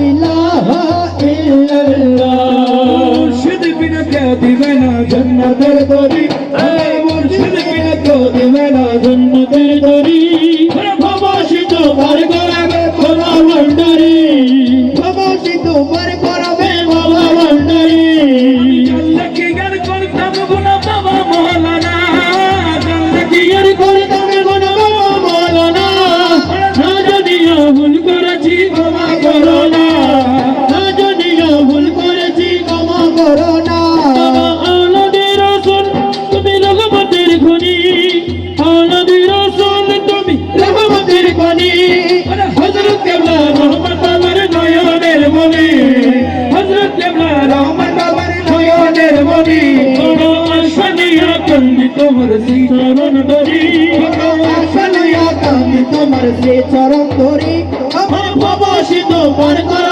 ইলাহা ইল্লাল্লাহ না জান্নাতের দরি। আরে মুর্শিদ বিনা কেউ দিবে না জান্নাতের দরি। ভাবাসি তো পার করা করো না আলাদের আসন তুমি রহমতের খনি আলাদের আসন তুমি রহমতের খনি হজরত কেবলা রহমত আমার নয়নের মনি হজরত কেবলা রহমত আমার নয়নের মনি আসনিয়া তুমি তোমার সেই চরণ ধরি আসনিয়া তুমি তোমার সেই চরণ ধরি আমার ভবসিত পর করো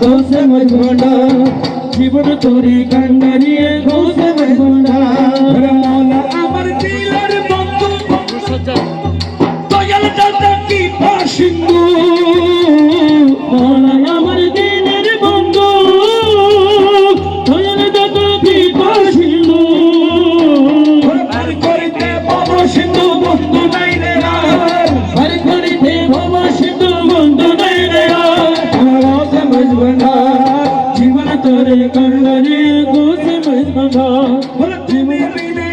দোষে মজমন্ডা জীবন তোরে কান্দারিয়ে দোষে মজমন্ডা తండ్రి గోసి మహిమ భక్తి మీద